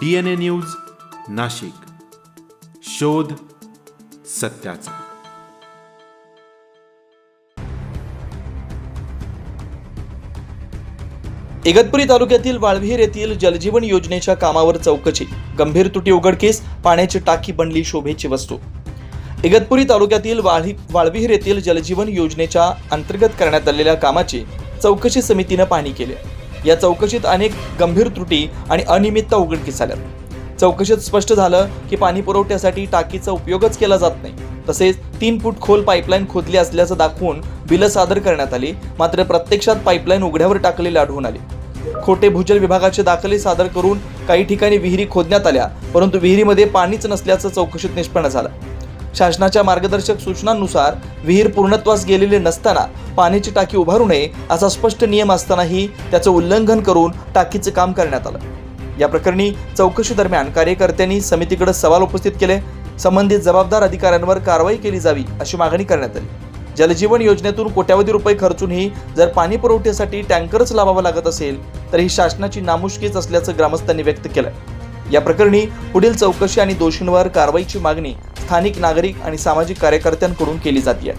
D N A news Nashik. शोध सत्याचा. इगतपुरी तालुक्यातील वाळविहीर येथील जलजीवन योजनेच्या कामावर चौकशी. गंभीर तुटी उघडकीस पाण्याची टाकी बनली शोभेची वस्तू. इगतपुरी तालुक्यातील वाळी वाळविहीर येथील जलजीवन योजनेच्या अंतर्गत करण्यात आलेल्या कामाची चौकशी समितीनं पाहणी केली या चौकशीत अनेक गंभीर त्रुटी आणि अनियमितता उघडकीस आल्या चौकशीत स्पष्ट झालं की पाणी पुरवठ्यासाठी टाकीचा उपयोगच केला जात नाही. तसेच तीन फूट खोल पाईपलाईन खोदली असल्याचं दाखवून बिलं सादर करण्यात आली मात्र प्रत्यक्षात पाईपलाईन उघड्यावर टाकलेली आढळून आली. खोटे भूजल विभागाचे दाखले सादर करून काही ठिकाणी विहिरी खोदण्यात आल्या परंतु विहिरीमध्ये पाणीच नसल्याचं चौकशीत निष्पन्न झालं. शासनाच्या मार्गदर्शक सूचनांनुसार विहीर पूर्णत्वास गेलेले नसताना पाण्याची टाकी उभारू नये असा स्पष्ट नियम असतानाही त्याचं उल्लंघन करून टाकीचं काम करण्यात आलं. या प्रकरणी चौकशी दरम्यान कार्यकर्त्यांनी समितीकडे सवाल उपस्थित केले. संबंधित जबाबदार अधिकाऱ्यांवर कारवाई केली जावी अशी मागणी करण्यात आली. जलजीवन योजनेतून कोट्यावधी रुपये खर्चूनही जर पाणी पुरवठ्यासाठी टँकरच लावावा लागत असेल तर ही शासनाची नामुष्कीच असल्याचं ग्रामस्थांनी व्यक्त केलं या प्रकरणी पुढील चौकशी आणि दोषींवर कारवाईची मागणी स्थानिक नागरिक आणि सामाजिक कार्यकर्त्यांकडून केली जाते